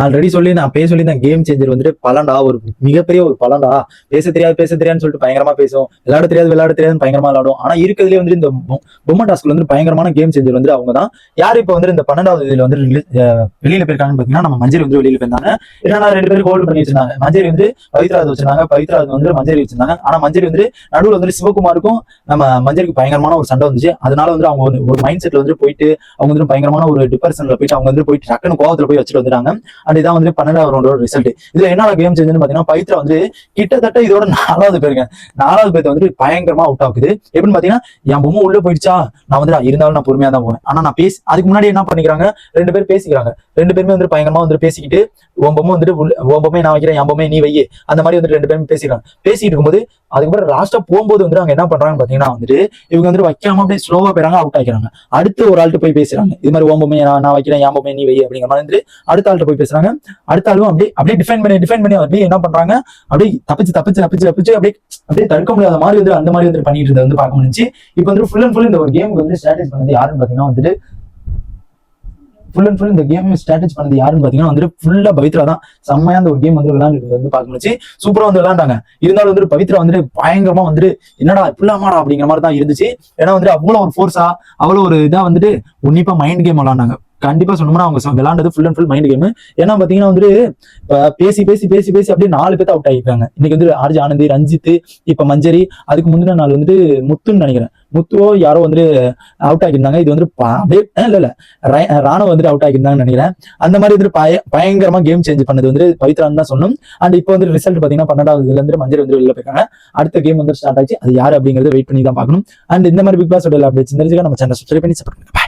Already சொல்லி நான் பேச சொல்லி தான் கேம் சேஞ்சர் வந்துட்டு பலன்டா ஒரு மிகப்பெரிய ஒரு பலன்டா. பேச தெரியாது பேச தெரியாதுன்னு சொல்லிட்டு பயங்கரமா பேசும் விளையாட தெரியாது விளையாட தெரியாதுன்னு பயங்கரமா விளையாடும் ஆனா இருக்கிறதுலே வந்து இந்த பொ- பொம்மை டாஸ்க்ல வந்து பயங்கரமான கேம் சேஞ்சர் வந்து அவங்க தான். யார் இப்போ வந்து இந்த பன்னெண்டாவது இதுல வந்து வெளியில போயிருக்காங்கன்னு பாத்தீங்கன்னா நம்ம மஞ்சள் வந்து வெளியில போயிருந்தாங்க. ஏன்னா ரெண்டு பேரும் ஹோல்ட் பண்ணி வச்சிருந்தாங்க. மஞ்சள் வந்து பவித்ராஜ் வச்சிருந்தாங்க. பவித்ராஜ் வந்து மஞ்சள் வச்சிருந்தாங்க. ஆனா மஞ்சள் வந்து நடுவுல வந்து சிவகுமாருக்கும் நம்ம மஞ்சளுக்கு பயங்கரமான ஒரு சண்டை வந்துச்சு. அதனால வந்து அவங்க ஒரு- மைண்ட் செட்ல வந்து போயிட்டு அவங்க வந்து பயங்கரமான ஒரு டிப்ரெஷன்ல போயிட்டு அவங்க வந்து போயிட்டு டக்குனு கோவத்துல போய் வச்சுட்டு வந்துட்டாங்க. அண்ட் இதான் வந்து பன்னெண்டாவது ரவுண்டோட ரிசல்ட் இதுல என்ன கேம் சேஞ்சுன்னு பாத்தீங்கன்னா பைத்ரா வந்து கிட்டத்தட்ட இதோட நாலாவது பேருங்க. நாலாவது பேர்த்த வந்து பயங்கரமா அவுட் ஆகுது எப்படின்னு பாத்தீங்கன்னா என் பொம்மை உள்ள போயிடுச்சா? நான் வந்து இருந்தாலும் நான் பொறுமையா தான் போவேன். ஆனா நான் பேசி அதுக்கு முன்னாடி என்ன பண்ணிக்கிறாங்க? ரெண்டு பேர் பேசிக்கிறாங்க. ரெண்டு பேருமே வந்து பயங்கரமா வந்து பேசிக்கிட்டு உன் பொம்மை வந்துட்டு உள்ள- உன் பொம்மை நான் வைக்கிறேன் என் பொம்மை நீ வை அந்த மாதிரி வந்து ரெண்டு பேரும் பேசிக்கிறாங்க. பேசிட்டு இருக்கும்போது அதுக்கப்புறம் லாஸ்டா போகும்போது வந்து அவங்க என்ன பண்றாங்கன்னு பாத்தீங்கன்னா வந்துட்டு இவங்க வந்துட்டு வைக்காம அப்படியே ஸ்லோவா போயிறாங்க அவுட் ஆகிறாங்க அடுத்து ஒரு ஆள்கிட்ட போய் பேசுறாங்க. இது மாதிரி ஓம்பமே நான் நான் வைக்கிறேன் ஏம்பமே நீ வை அப்படிங்கிற மாதிரி வந்துட்டு அடுத்த ஆள்கிட்ட போய் பேசுறாங்க. அடுத்த ஆளும் அப்படியே அப்படியே டிஃபைன் பண்ணி டிஃபைன் பண்ணி அப்படியே என்ன பண்றாங்க? அப்படியே தப்பிச்சு தப்பிச்சு தப்பிச்சு தப்பிச்சு அப்படியே அப்படியே தடுக்க முடியாத மாதிரி வந்து அந்த மாதிரி வந்து பண்ணிட்டு இருந்தது வந்து பார்க்க முடிஞ்சு இப்போ வந்து ஃபுல் அண்ட் ஃபுல் இந்த ஒரு கேமுக்கு வந்து ஸ்ட்ராட்டஜி பண்ணது யாருன்னு பாத்தீங்கன்னா வந்துட்டு ஃபுல் அண்ட் ஃபுல் இந்த கேம் ஸ்ட்ராட்டஜி பண்ணது யாருன்னு பாத்தீங்கன்னா வந்துட்டு ஃபுல்லா பவித்ரா தான். செம்மையா அந்த ஒரு கேம் வந்து விளையாண்டு வந்து பார்க்க முடிச்சு சூப்பரா வந்து விளையாண்டாங்க. இருந்தாலும் வந்துட்டு பவித்ரா வந்துட்டு பயங்கரமா வந்துட்டு என்னடா இப்படிலாமாடா அப்படிங்கிற மாதிரி தான் இருந்துச்சு. ஏன்னா வந்துட்டு அவ்வளவு ஒரு ஃபோர்ஸா அவ்வளவு ஒரு இதா வந்துட்டு உன்னிப்பா மைண்ட் கேம் விளையாண்டாங்க கண்டிப்பா சொன்னோம்னா அவங்க விளாண்டது full and full mind game ஏன்னா பாத்தீங்கன்னா வந்துட்டு பேசி பேசி பேசி பேசி அப்படியே நாலு பேர்த்து அவுட் ஆகிருக்காங்க. இன்னைக்கு வந்து ஆர்ஜி ஆனந்தி ரஞ்சித் இப்ப மஞ்சரி அதுக்கு முந்தின நாள் வந்துட்டு முத்துன்னு நினைக்கிறேன். முத்துவோ யாரோ வந்துட்டு அவுட் ஆகியிருந்தாங்க. இது வந்து அப்படியே இல்ல இல்ல. ராணுவ வந்துட்டு அவுட் ஆகியிருந்தாங்கன்னு நினைக்கிறேன். அந்த மாதிரி வந்துட்டு பய- பயங்கரமா கேம் சேஞ்ச் பண்ணது வந்து பவித்ரான் தான் சொன்னோம் அண்ட் இப்போ வந்து ரிசல்ட் பாத்தீங்கன்னா பன்னெண்டாவது இதுல இருந்து மஞ்சள் வந்து வெளியில போயிருக்காங்க. அடுத்த கேம் வந்து ஸ்டார்ட் ஆச்சு. அது யார் அப்படிங்கறத வெயிட் பண்ணி தான் பார்க்கணும். அண்ட் இந்த மாதிரி பிக் பாஸ் அப்டேட்ஸ் தெரிஞ்சுக்க நம்ம சேனல் சப்ஸ்கிரைப் பண்ணி சப்போர்ட் பண்ணுங்க.